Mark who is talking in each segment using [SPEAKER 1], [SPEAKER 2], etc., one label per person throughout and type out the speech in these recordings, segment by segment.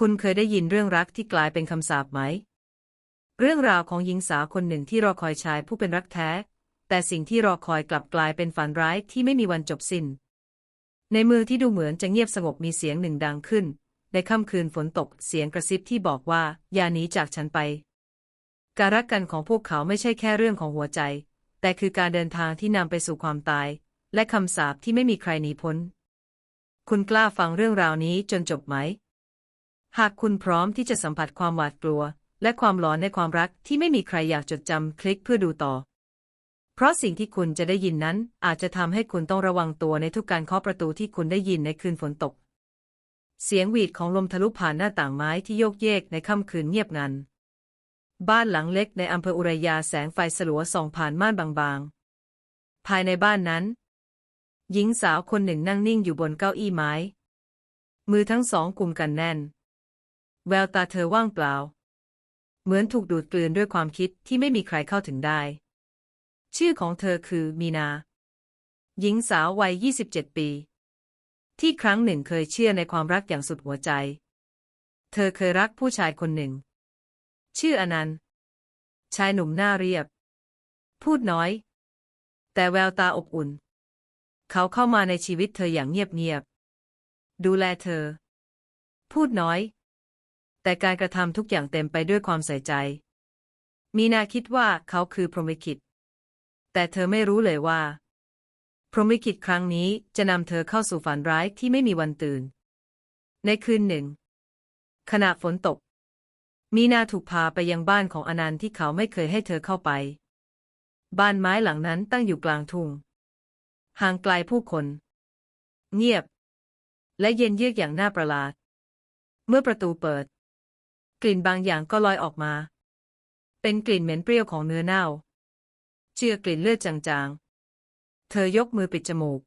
[SPEAKER 1] คุณเคยได้ยินเรื่องรักที่กลายเป็นคำสาปไหม เรื่องราวของหญิงสาวคนหนึ่งที่รอคอยชายผู้เป็นรักแท้ แต่สิ่งที่รอคอยกลับกลายเป็นฝันร้ายที่ไม่มีวันจบสิ้น ในมือที่ดูเหมือนจะเงียบสงบมีเสียงหนึ่งดังขึ้น ในค่ำคืนฝนตกเสียงกระซิบที่บอกว่าอย่าหนีจากฉันไป การรักกันของพวกเขาไม่ใช่แค่เรื่องของหัวใจ แต่คือการเดินทางที่นำไปสู่ความตาย และคำสาปที่ไม่มีใครหนีพ้น คุณกล้าฟังเรื่องราวนี้จนจบไหม หากคุณพร้อมที่จะสัมผัสความหวาดกลัว และความหลอนในความรักที่ไม่มีใครอยากจดจำคลิกเพื่อดูต่อ เพราะสิ่งที่คุณจะได้ยินนั้น อาจจะทำให้คุณต้องระวังตัวในทุกการเคาะประตูที่คุณได้ยินในคืนฝนตก เสียงหวีดของลมทะลุผ่านหน้าต่างไม้ที่โยกเยกในค่ำคืนเงียบงัน บ้านหลังเล็กในอำเภออุรยาแสงไฟสลัวส่องผ่านม่านบางๆ ภายในบ้านนั้น หญิงสาวคนหนึ่งนั่งนิ่งอยู่บนเก้าอี้ไม้ มือทั้งสองกุมกันแน่น แววตาเธอว่างเปล่า เหมือนถูกดูดกลืนด้วยความคิดที่ไม่มีใครเข้าถึงได้ ชื่อของเธอคือมีนา หญิงสาววัย 27 ปี ที่ครั้งหนึ่งเคยเชื่อในความรักอย่างสุดหัวใจ เธอเคยรักผู้ชายคนหนึ่ง ชื่ออนันต์ชายหนุ่มหน้าเรียบ พูดน้อย แต่แววตาอบอุ่น เขาเข้ามาในชีวิตเธออย่างเงียบๆดูแลเธอ พูดน้อย แต่การกระทำทุกอย่างเต็มไปด้วยความใส่ใจ มีนาคิดว่าเขาคือพรหมลิขิต แต่เธอไม่รู้เลยว่า พรหมลิขิตครั้งนี้จะนำเธอเข้าสู่ฝันร้ายที่ไม่มีวันตื่น ในคืนหนึ่ง ขณะฝนตก มีนาถูกพาไปยังบ้านของอนันต์ที่เขาไม่เคยให้เธอเข้าไป บ้านไม้หลังนั้นตั้งอยู่กลางทุ่ง ห่างไกลผู้คน เงียบ และเย็นเยือกอย่างน่าประหลาด เมื่อประตูเปิด กลิ่นบางอย่างก็ลอยออกมา เป็นกลิ่นเหม็นเปรี้ยวของเนื้อเน่าเชื่อกลิ่นเลือดจางๆ เธอยกมือปิดจมูก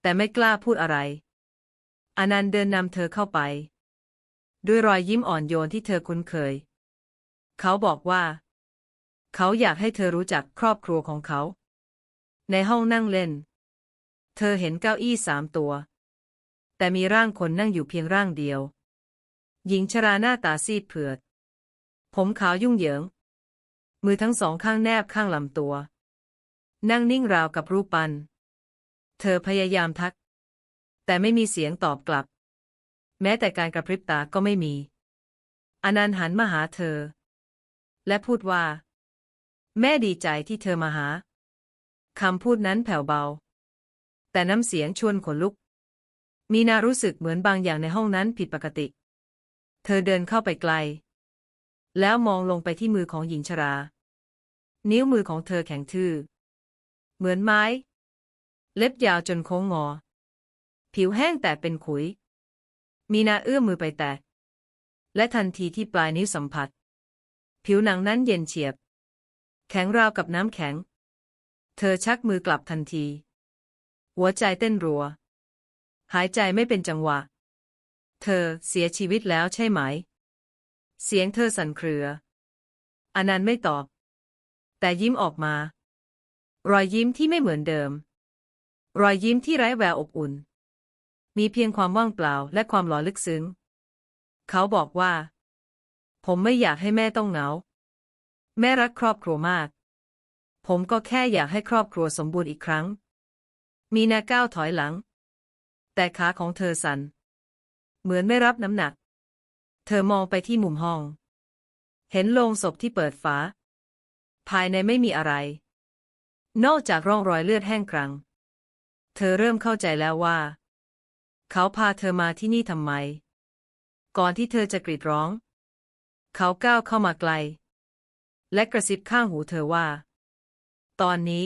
[SPEAKER 1] แต่ไม่กล้าพูดอะไร อนันต์เดินนำเธอเข้าไป ด้วยรอยยิ้มอ่อนโยนที่เธอคุ้นเคย เขาบอกว่า เขาอยากให้เธอรู้จักครอบครัวของเขา ในห้องนั่งเล่น เธอเห็นเก้าอี้สามตัว แต่มีร่างคนนั่งอยู่เพียงร่างเดียว หญิงชราหน้าตาซีดเผือด ผมขาวยุ่งเหยิง มือทั้งสองข้างแนบข้างลำตัว นั่งนิ่งราวกับรูปปั้นเธอพยายามทัก แต่ไม่มีเสียงตอบกลับ แม้แต่การกระพริบตาก็ไม่มี อนันต์หันมาหาเธอ และพูดว่า แม่ดีใจที่เธอมาหาคำพูดนั้นแผ่วเบา แต่น้ำเสียงชวนขนลุก มีนารู้สึกเหมือนบางอย่างในห้องนั้นผิดปกติ ธอเดินเข้าไปไกล แล้วมองลงไปที่มือของหญิงชรา นิ้วมือของเธอแข็งทื่อ เหมือนไม้ เล็บยาวจนโค้งงอ ผิวแห้งแต่เป็นขุย มีนาเอื้อมมือไปแตะ และทันทีที่ปลายนิ้วสัมผัส ผิวหนังนั้นเย็นเฉียบ แข็งราวกับน้ำแข็ง เธอชักมือกลับทันที หัวใจเต้นรัว หายใจไม่เป็นจังหวะ เธอเสียชีวิตแล้วใช่ไหม เสียงเธอสั่นเครือ อนันต์ไม่ตอบ แต่ยิ้มออกมา รอยยิ้มที่ไม่เหมือนเดิม รอยยิ้มที่ไร้แววอบอุ่น มีเพียงความว่างเปล่าและความหลอลึกซึ้ง เขาบอกว่า ผมไม่อยากให้แม่ต้องเหงา แม่รักครอบครัวมาก ผมก็แค่อยากให้ครอบครัวสมบูรณ์อีกครั้ง มีนาก้าวถอยหลัง แต่ขาของเธอสัน่น เหมือนไม่รับน้ำหนัก เธอมองไปที่มุมห้อง เห็นโลงศพที่เปิดฝา ภายในไม่มีอะไร นอกจากร่องรอยเลือดแห้งกรัง เธอเริ่มเข้าใจแล้วว่า เขาพาเธอมาที่นี่ทำไม ก่อนที่เธอจะกรีดร้อง เขาก้าวเข้ามาไกล และกระซิบข้างหูเธอว่า ตอนนี้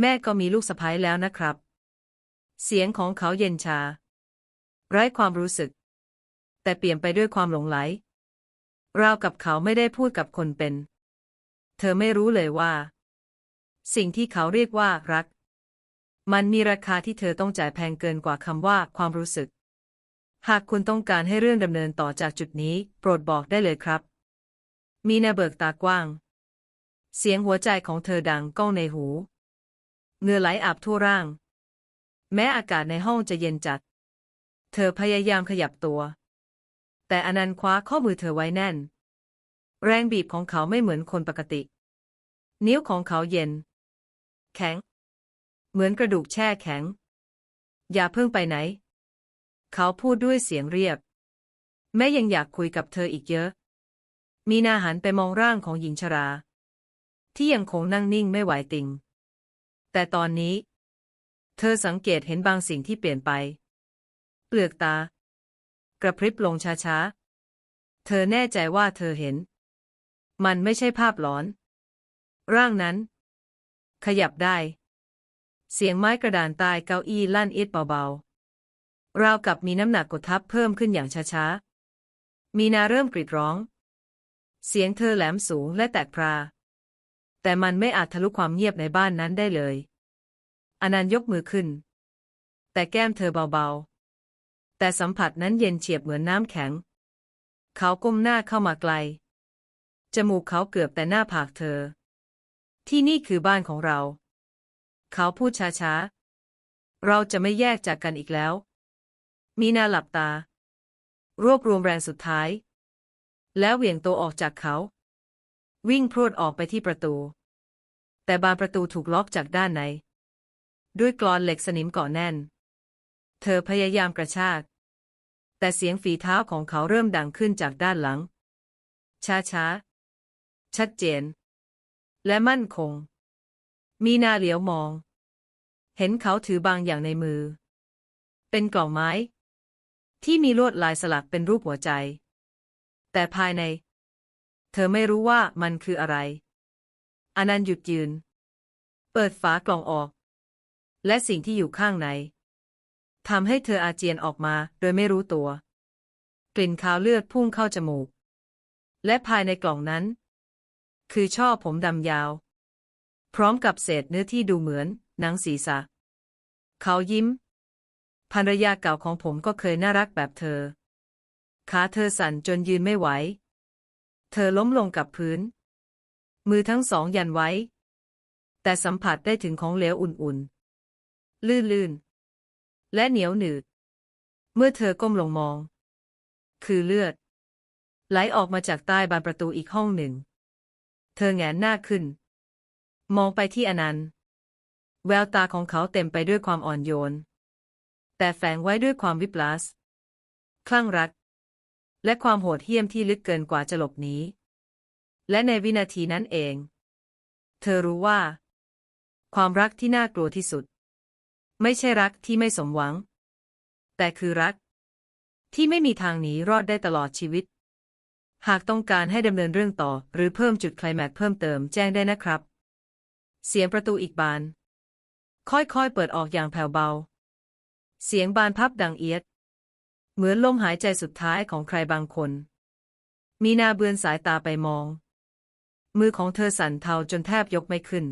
[SPEAKER 1] แม่ก็มีลูกสะใภ้แล้วนะครับ เสียงของเขาเย็นชา ไร้ความรู้สึก แต่เปลี่ยนไปด้วยความหลงไหลราวกับเขาไม่ได้พูดกับคนเป็น เธอไม่รู้เลยว่า สิ่งที่เขาเรียกว่ารัก มันมีราคาที่เธอต้องจ่ายแพงเกินกว่าคำว่าความรู้สึก หากคุณต้องการให้เรื่องดำเนินต่อจากจุดนี้ โปรดบอกได้เลยครับ มีนาเบิกตากว้าง เสียงหัวใจของเธอดังก้องในหู เงื่อไหลอาบทั่วร่าง แม้อากาศในห้องจะเย็นจัด เธอพยายามขยับตัว แต่อนันต์คว้าข้อมือเธอไว้แน่น แรงบีบของเขาไม่เหมือนคนปกติ นิ้วของเขาเย็น แข็ง เหมือนกระดูกแช่แข็ง อย่าเพิ่งไปไหน เขาพูดด้วยเสียงเรียบ แม่ยังอยากคุยกับเธออีกเยอะ มีนาหันไปมองร่างของหญิงชรา ที่ยังคงนั่งนิ่งไม่ไหวติง แต่ตอนนี้ เธอสังเกตเห็นบางสิ่งที่เปลี่ยนไป เปลือกตา กระพริบลงช้าๆ เธอแน่ใจว่าเธอเห็น มันไม่ใช่ภาพหลอน ร่างนั้น ขยับได้ เสียงไม้กระดานใต้เก้าอี้ลั่นเอียดเบาๆ ราวกับมีน้ำหนักกดทับเพิ่มขึ้นอย่างช้าๆ มีนาเริ่มกรีดร้อง เสียงเธอแหลมสูงและแตกพรา แต่มันไม่อาจทะลุความเงียบในบ้านนั้นได้เลยอนันต์ยกมือขึ้น แต่แก้มเธอเบาๆ แต่สัมผัสนั้นเย็นเฉียบเหมือนน้ำแข็ง เขาก้มหน้าเข้ามาไกล จมูกเขาเกือบแต่หน้าผากเธอ ที่นี่คือบ้านของเรา เขาพูดช้าๆ เราจะไม่แยกจากกันอีกแล้ว มีนาหลับตา รวบรวมแรงสุดท้าย แล้วเหวี่ยงตัวออกจากเขา วิ่งพรวดออกไปที่ประตู แต่บานประตูถูกล็อกจากด้านในด้วยกลอนเหล็กสนิมกาะแน่น เธอพยายามกระชาก แต่เสียงฝีเท้าของเขาเริ่มดังขึ้นจากด้านหลัง ช้าๆชัดเจน และมั่นคง มีนาเหลียวมอง เห็นเขาถือบางอย่างในมือ เป็นกล่องไม้ ที่มีลวดลายสลักเป็นรูปหัวใจ แต่ภายใน เธอไม่รู้ว่ามันคืออะไร อนันต์หยุดยืน เปิดฝากล่องออก และสิ่งที่อยู่ข้างใน ทำให้เธออาเจียนออกมาโดยไม่รู้ตัว กลิ่นคาวเลือดพุ่งเข้าจมูก และภายในกล่องนั้น คือช่อผมดำยาว พร้อมกับเศษเนื้อที่ดูเหมือนหนังศีรษะ เขายิ้มภรรยาเก่าของผมก็เคยน่ารักแบบเธอ ขาเธอสั่นจนยืนไม่ไหว เธอล้มลงกับพื้น มือทั้งสองยันไว้ แต่สัมผัสได้ถึงของเหลวอุ่นๆ ลื่นๆ และเหนียวหนืด เมื่อเธอก้มลงมอง คือเลือด ไหลออกมาจากใต้บานประตูอีกห้องหนึ่ง เธอแงนหน้าขึ้น มองไปที่อนันต์ แววตาของเขาเต็มไปด้วยความอ่อนโยน แต่แฝงไว้ด้วยความวิปลาสคลั่งรัก และความโหดเหี้ยมที่ลึกเกินกว่าจะหลบหนีและในวินาทีนั้นเอง เธอรู้ว่า ความรักที่น่ากลัวที่สุด ไม่ใช่รักที่ไม่สมหวัง แต่คือรัก ที่ไม่มีทางหนีรอดได้ตลอดชีวิต หากต้องการให้ดำเนินเรื่องต่อ หรือเพิ่มจุดไคลแม็กเพิ่มเติมแจ้งได้นะครับ เสียงประตูอีกบาน ค่อยๆ เปิดออกอย่างแผ่วเบา เสียงบานพับดังเอียด เหมือนลมหายใจสุดท้ายของใครบางคน มีนาเบือนสายตาไปมอง มือของเธอสั่นเทาจนแทบยกไม่ขึ้น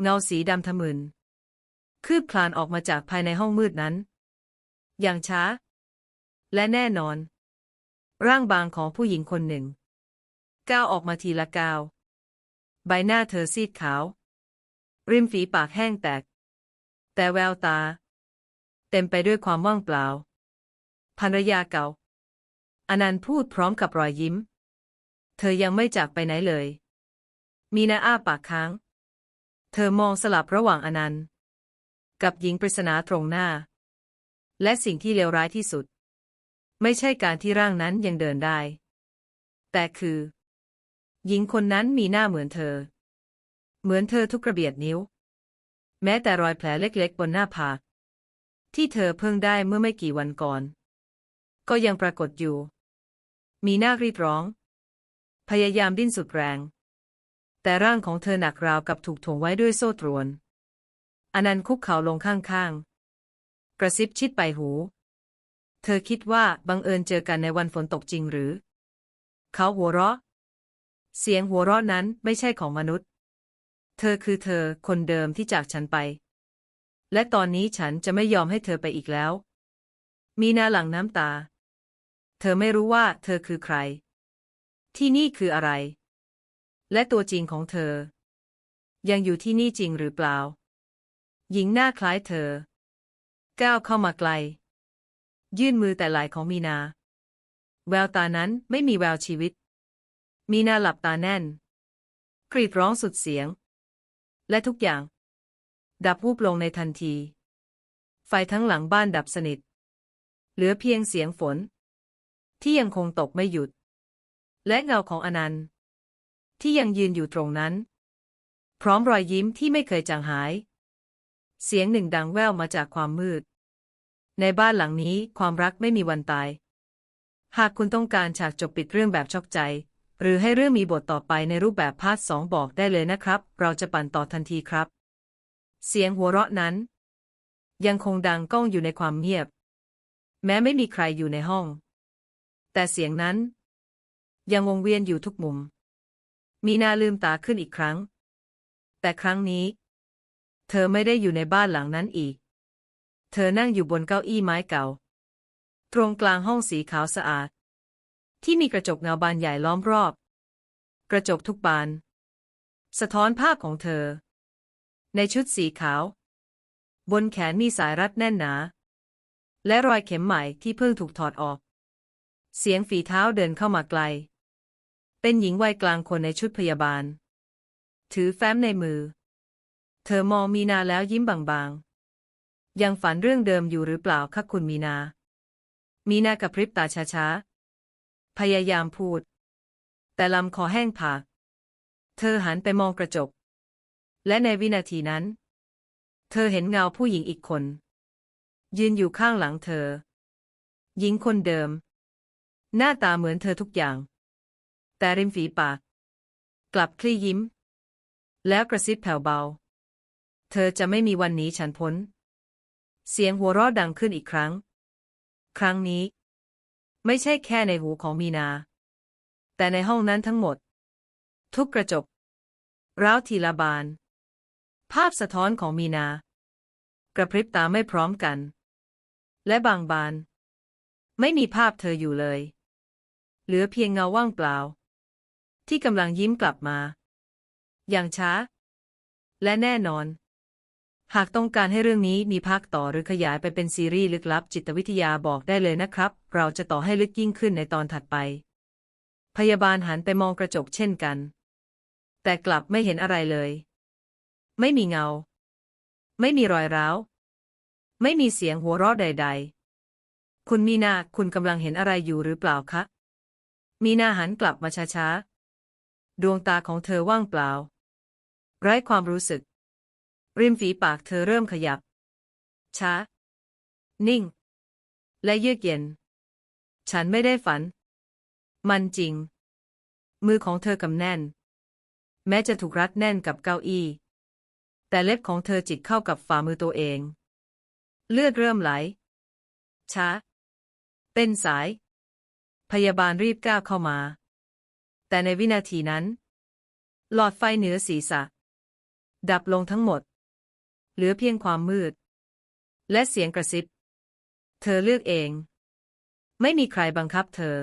[SPEAKER 1] เงาสีดำทะมึน คืบคลานออกมาจากภายในห้องมืดนั้น อย่างช้า และแน่นอน ร่างบางของผู้หญิงคนหนึ่ง ก้าวออกมาทีละก้าว ใบหน้าเธอซีดขาว ริมฝีปากแห้งแตก แต่แววตา เต็มไปด้วยความว่างเปล่าภรรยาเก่าอนันต์พูดพร้อมกับรอยยิ้ม เธอยังไม่จากไปไหนเลย มีนาอ้าปากค้าง เธอมองสลับระหว่างอนันต์ กับหญิงปริศนาตรงหน้า และสิ่งที่เลวร้ายที่สุด ไม่ใช่การที่ร่างนั้นยังเดินได้ แต่คือ หญิงคนนั้นมีหน้าเหมือนเธอ เหมือนเธอทุกกระเบียดนิ้ว แม้แต่รอยแผลเล็กๆบนหน้าผากที่เธอเพิ่งได้เมื่อไม่กี่วันก่อน ก็ยังปรากฏอยู่ มีหน้ารีดร้อง พยายามดิ้นสุดแรง แต่ร่างของเธอหนักราวกับถูกถ่วงไว้ด้วยโซ่ตรวน อนันต์คุกเข่าลงข้างๆ กระซิบชิดไปหู เธอคิดว่าบังเอิญเจอกันในวันฝนตกจริงหรือ เขาหัวเราะ เสียงหัวเราะนั้นไม่ใช่ของมนุษย์ เธอคือเธอคนเดิมที่จากฉันไป และตอนนี้ฉันจะไม่ยอมให้เธอไปอีกแล้ว มีนาหลังน้ำตา เธอไม่รู้ว่าเธอคือใคร ที่นี่คืออะไร และตัวจริงของเธอ ยังอยู่ที่นี่จริงหรือเปล่า หญิงหน้าคล้ายเธอ ก้าวเข้ามาไกล ยื่นมือแต่ไหลของมีนา แววตานั้นไม่มีแววชีวิต มีนาหลับตาแน่น กรีดร้องสุดเสียง และทุกอย่าง ดับวูบลงในทันที ไฟทั้งหลังบ้านดับสนิท เหลือเพียงเสียงฝน ที่ยังคงตกไม่หยุด และเงาของอนันต์ ที่ยังยืนอยู่ตรงนั้น พร้อมรอยยิ้มที่ไม่เคยจางหาย เสียงหนึ่งดังแว่วมาจากความมืด ในบ้านหลังนี้ความรักไม่มีวันตาย หากคุณต้องการฉากจบปิดเรื่องแบบช็อกใจ หรือให้เรื่องมีบทต่อไปในรูปแบบพาร์ทสองบอกได้เลยนะครับ เราจะปั่นต่อทันทีครับ เสียงหัวเราะนั้น ยังคงดังก้องอยู่ในความเงียบ แม้ไม่มีใครอยู่ในห้อง แต่เสียงนั้น ยังวงเวียนอยู่ทุกมุม มีนาลืมตาขึ้นอีกครั้ง แต่ครั้งนี้ เธอไม่ได้อยู่ในบ้านหลังนั้นอีก เธอนั่งอยู่บนเก้าอี้ไม้เก่า ตรงกลางห้องสีขาวสะอาด ที่มีกระจกเงาบานใหญ่ล้อมรอบ กระจกทุกบาน สะท้อนภาพของเธอ ในชุดสีขาว บนแขนมีสายรัดแน่นหนา และรอยเข็มใหม่ที่เพิ่งถูกถอดออก เสียงฝีเท้าเดินเข้ามาไกล เป็นหญิงวัยกลางคนในชุดพยาบาล ถือแฟ้มในมือ เธอมองมีนาแล้วยิ้มบางๆ ยังฝันเรื่องเดิมอยู่หรือเปล่าคะคุณมีนา มีนากับพริบตาช้าๆ พยายามพูด แต่ลำคอแห้งผาก เธอหันไปมองกระจก และในวินาทีนั้น เธอเห็นเงาผู้หญิงอีกคน ยืนอยู่ข้างหลังเธอ หญิงคนเดิม หน้าตาเหมือนเธอทุกอย่าง แต่ริมฝีปาก กลับคลี่ยิ้ม แล้วกระซิบแผ่วเบา เธอจะไม่มีวันหนี้ฉันพ้น เสียงหัวเราะดังขึ้นอีกครั้ง ครั้งนี้ ไม่ใช่แค่ในหูของมีนา แต่ในห้องนั้นทั้งหมด ทุกกระจก ร้าวทีละบาน ภาพสะท้อนของมีนา กระพริบตาไม่พร้อมกัน และบางบาน ไม่มีภาพเธออยู่เลย เหลือเพียงเงาว่างเปล่า ที่กำลังยิ้มกลับมา อย่างช้า และแน่นอน หากต้องการให้เรื่องนี้มีภาคต่อหรือขยายไปเป็นซีรีส์ลึกลับจิตวิทยาบอกได้เลยนะครับ เราจะต่อให้ลึกยิ่งขึ้นในตอนถัดไป พยาบาลหันไปมองกระจกเช่นกัน แต่กลับไม่เห็นอะไรเลย ไม่มีเงา ไม่มีรอยร้าว ไม่มีเสียงหัวเราะใด ๆ คุณมีนาคุณกำลังเห็นอะไรอยู่หรือเปล่าคะ มีนาหันกลับมาช้าๆ ดวงตาของเธอว่างเปล่า ไร้ความรู้สึก ริมฝีปากเธอเริ่มขยับ ช้า นิ่ง และเยือกเย็น ฉันไม่ได้ฝัน มันจริง มือของเธอกำแน่น แม้จะถูกรัดแน่นกับเก้าอี้ แต่เล็บของเธอจิกเข้ากับฝ่ามือตัวเอง เลือดเริ่มไหล ช้า เป็นสาย พยาบาลรีบก้าวเข้ามา แต่ในวินาทีนั้น หลอดไฟเหนือศีรษะ ดับลงทั้งหมด เหลือเพียงความมืด และเสียงกระซิบ เธอเลือกเอง ไม่มีใครบังคับเธอ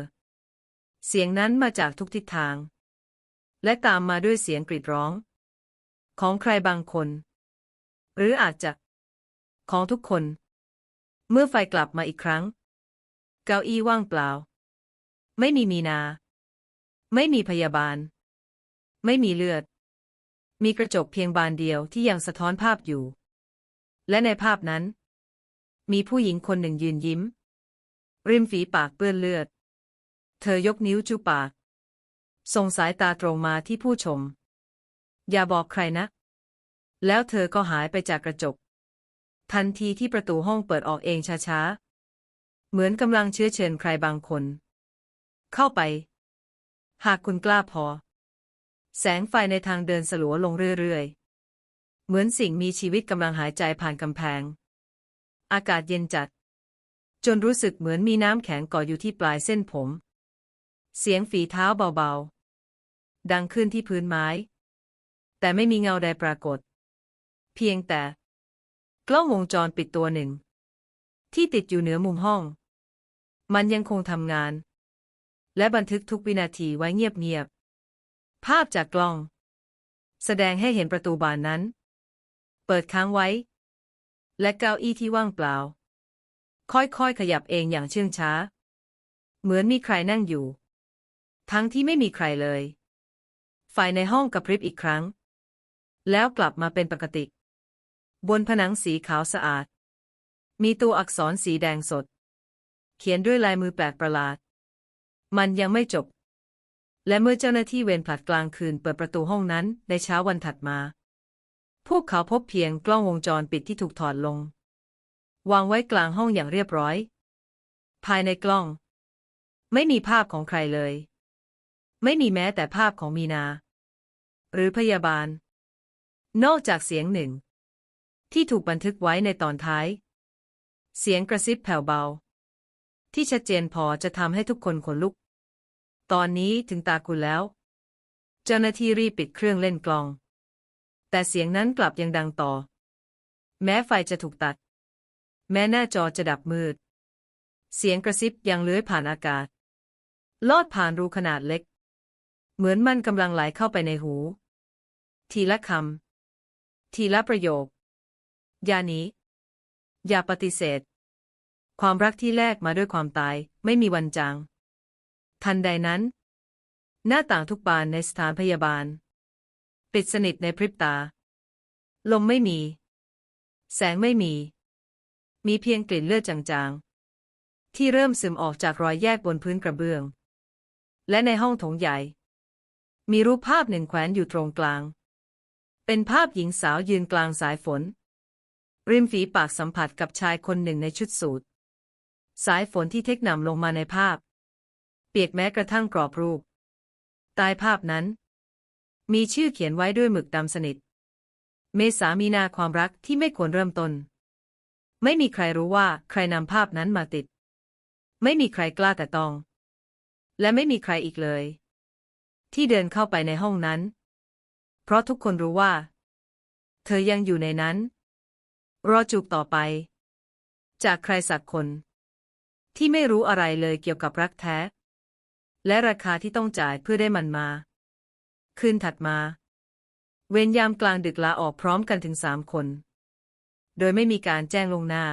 [SPEAKER 1] เสียงนั้นมาจากทุกทิศทาง และตามมาด้วยเสียงกรีดร้อง ของใครบางคน หรืออาจจะ ของทุกคน เมื่อไฟกลับมาอีกครั้ง เก้าอี้ว่างเปล่า ไม่มีมีนา ไม่มีพยาบาล ไม่มีเลือดมีกระจกเพียงบานเดียวที่ยังสะท้อนภาพอยู่ และในภาพนั้น มีผู้หญิงคนหนึ่งยืนยิ้ม ริมฝีปากเปื้อนเลือด เธอยกนิ้วจูปาก ส่งสายตาตรงมาที่ผู้ชม อย่าบอกใครนะ แล้วเธอก็หายไปจากกระจก ทันทีที่ประตูห้องเปิดออกเองช้าๆ เหมือนกำลังเชื้อเชิญใครบางคน เข้าไป หากคุณกล้าพอ แสงไฟในทางเดินสลัวลงเรื่อยๆ เหมือนสิ่งมีชีวิตกำลังหายใจผ่านกำแพง อากาศเย็นจัด จนรู้สึกเหมือนมีน้ำแข็งก่ออยู่ที่ปลายเส้นผม เสียงฝีเท้าเบาๆ ดังขึ้นที่พื้นไม้ แต่ไม่มีเงาใดปรากฏ เพียงแต่ กล้องวงจรปิดตัวหนึ่ง ที่ติดอยู่เหนือมุมห้อง มันยังคงทำงาน และบันทึกทุกวินาทีไว้เงียบๆภาพจากกล้อง แสดงให้เห็นประตูบานนั้น เปิดค้างไว้ และเก้าอี้ที่ว่างเปล่า ค่อยๆขยับเองอย่างเชื่องช้า เหมือนมีใครนั่งอยู่ ทั้งที่ไม่มีใครเลยไฟในห้องกระพริบอีกครั้ง แล้วกลับมาเป็นปกติ บนผนังสีขาวสะอาด มีตัวอักษรสีแดงสด เขียนด้วยลายมือแปลกประหลาด มันยังไม่จบและเมื่อเจ้าหน้าที่เวรผลัดกลางคืนเปิดประตูห้องนั้นในเช้าวันถัดมา พวกเขาพบเพียงกล้องวงจรปิดที่ถูกถอดลง วางไว้กลางห้องอย่างเรียบร้อย ภายในกล้อง ไม่มีภาพของใครเลย ไม่มีแม้แต่ภาพของมีนา หรือพยาบาล นอกจากเสียงหนึ่ง ที่ถูกบันทึกไว้ในตอนท้าย เสียงกระซิบแผ่วเบา ที่ชัดเจนพอจะทำให้ทุกคนขนลุก ตอนนี้ถึงตาคุณแล้ว เจ้าหน้าที่รีบปิดเครื่องเล่นกลอง แต่เสียงนั้นกลับยังดังต่อ แม้ไฟจะถูกตัด แม้หน้าจอจะดับมืด เสียงกระซิบยังเลื้อยผ่านอากาศ ลอดผ่านรูขนาดเล็ก เหมือนมันกำลังไหลเข้าไปในหู ทีละคำ ทีละประโยค อย่าหนีอย่าปฏิเสธ ความรักที่แลกมาด้วยความตายไม่มีวันจางทันใดนั้น หน้าต่างทุกบานในสถานพยาบาล ปิดสนิทในพริบตา ลมไม่มี แสงไม่มี มีเพียงกลิ่นเลือดจางๆ ที่เริ่มซึมออกจากรอยแยกบนพื้นกระเบื้อง และในห้องโถงใหญ่ มีรูปภาพหนึ่งแขวนอยู่ตรงกลาง เป็นภาพหญิงสาวยืนกลางสายฝน ริมฝีปากสัมผัสกับชายคนหนึ่งในชุดสูทสายฝนที่เทคนำลงมาในภาพ เปียกแม้กระทั่งกรอบรูปใต้ภาพนั้น มีชื่อเขียนไว้ด้วยหมึกดำสนิท เมษามีนาความรักที่ไม่ควรเริ่มต้น ไม่มีใครรู้ว่าใครนำภาพนั้นมาติด ไม่มีใครกล้าแต่ต้อง และไม่มีใครอีกเลย ที่เดินเข้าไปในห้องนั้น เพราะทุกคนรู้ว่า เธอยังอยู่ในนั้น รอจูบต่อไป จากใครสักคน ที่ไม่รู้อะไรเลยเกี่ยวกับรักแท้ และราคาที่ต้องจ่ายเพื่อได้มันมา คืนถัดมา เวรยามกลางดึกลาออกพร้อมกันถึงสามคน โดยไม่มีการแจ้งลงหน้า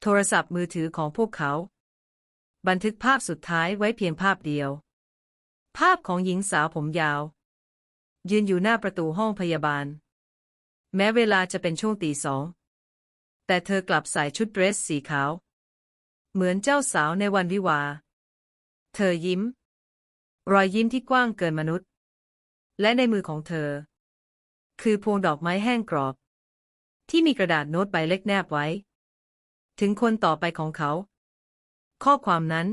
[SPEAKER 1] โทรศัพท์มือถือของพวกเขา บันทึกภาพสุดท้ายไว้เพียงภาพเดียว ภาพของหญิงสาวผมยาว ยืนอยู่หน้าประตูห้องพยาบาล แม้เวลาจะเป็นช่วงตีสองแต่เธอกลับใส่ชุดเดรสสีขาว เหมือนเจ้าสาวในวันวิวา เธอยิ้ม รอยยิ้มที่กว้างเกินมนุษย์ และในมือของเธอ คือพวงดอกไม้แห้งกรอบ ที่มีกระดาษโน้ตใบเล็กแนบไว้ ถึงคนต่อไปของเขา ข้อความนั้น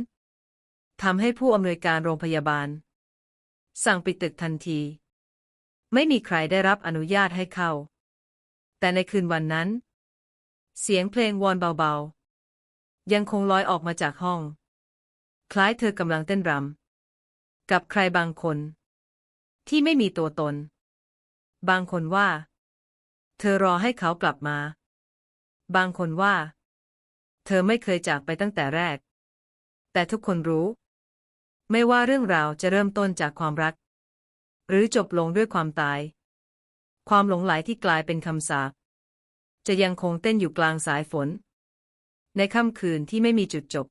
[SPEAKER 1] ทำให้ผู้อำนวยการโรงพยาบาล สั่งปิดตึกทันที ไม่มีใครได้รับอนุญาตให้เข้า แต่ในคืนวันนั้น เสียงเพลงวอนเบาๆ ยังคงลอยออกมาจากห้อง คล้ายเธอกำลังเต้นรำกับใครบางคน ที่ไม่มีตัวตน บางคนว่า เธอรอให้เขากลับมา บางคนว่า เธอไม่เคยจากไปตั้งแต่แรก แต่ทุกคนรู้ ไม่ว่าเรื่องราวจะเริ่มต้นจากความรัก หรือจบลงด้วยความตาย ความหลงไหลที่กลายเป็นคำสาปจะยังคงเต้นอยู่กลางสายฝน ในค่ำคืนที่ไม่มีจุดจบ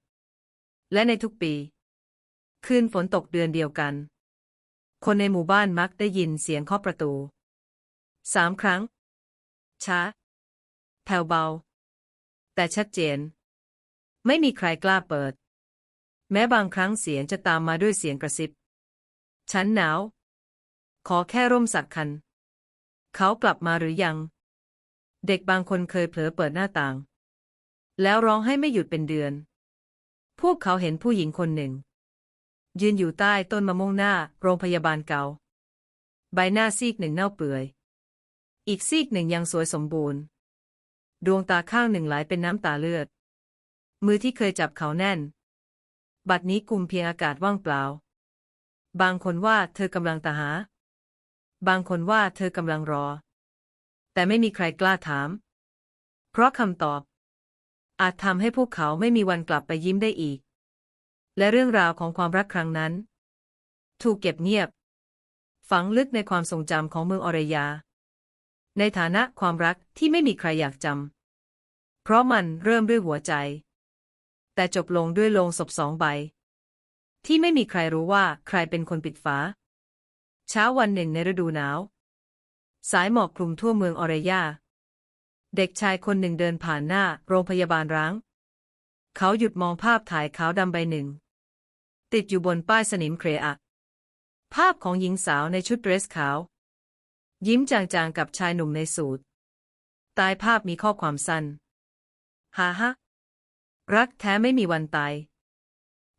[SPEAKER 1] และในทุกปี คืนฝนตกเดือนเดียวกัน คนในหมู่บ้านมักได้ยินเสียงเคาะประตูสามครั้ง ช้า แผ่วเบา แต่ชัดเจน ไม่มีใครกล้าเปิด แม้บางครั้งเสียงจะตามมาด้วยเสียงกระซิบ ฉันหนาว ขอแค่ร่มสักคัน เขากลับมาหรือยัง เด็กบางคนเคยเผลอเปิดหน้าต่าง แล้วร้องให้ไม่หยุดเป็นเดือน พวกเขาเห็นผู้หญิงคนหนึ่ง ยืนอยู่ใต้ต้นมะม่วงหน้า โรงพยาบาลเก่าใบหน้าซีกหนึ่งเน่าเปื่อย อีกซีกหนึ่งยังสวยสมบูรณ์ ดวงตาข้างหนึ่งไหลเป็นน้ำตาเลือด มือที่เคยจับเขาแน่น บัดนี้กุมเพียงอากาศว่างเปล่า บางคนว่าเธอกำลังตาหา บางคนว่าเธอกำลังรอ แต่ไม่มีใครกล้าถาม เพราะคำตอบ อาจทำให้พวกเขาไม่มีวันกลับไปยิ้มได้อีก และเรื่องราวของความรักครั้งนั้น ถูกเก็บเงียบ ฝังลึกในความทรงจำของเมืองออเรยา ในฐานะความรักที่ไม่มีใครอยากจำเพราะมันเริ่มด้วยหัวใจ แต่จบลงด้วยโลงศพสองใบ ที่ไม่มีใครรู้ว่าใครเป็นคนปิดฝาเช้าวันหนึ่งในฤดูหนาว สายหมอกคลุมทั่วเมืองออเรยา เด็กชายคนหนึ่งเดินผ่านหน้าโรงพยาบาลร้าง เขาหยุดมองภาพถ่ายขาวดำใบหนึ่ง ติดอยู่บนป้ายสนิมเครอะ ภาพของหญิงสาวในชุดเดรสขาว ยิ้มจางๆกับชายหนุ่มในสูทใต้ภาพมีข้อความสั้นฮ่าฮะ รักแท้ไม่มีวันตาย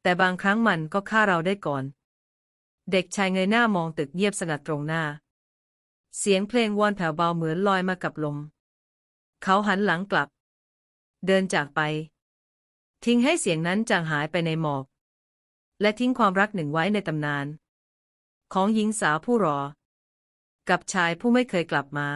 [SPEAKER 1] แต่บางครั้งมันก็ฆ่าเราได้ก่อน เด็กชายเงยหน้ามองตึกเงียบสงัดตรงหน้า เสียงเพลงวอนแผ่วเบาเหมือนลอยมากับลม เขาหันหลังกลับ เดินจากไป ทิ้งให้เสียงนั้นจางหายไปในหมอก และทิ้งความรักหนึ่งไว้ในตำนาน ของหญิงสาวผู้รอ กับชายผู้ไม่เคยกลับมา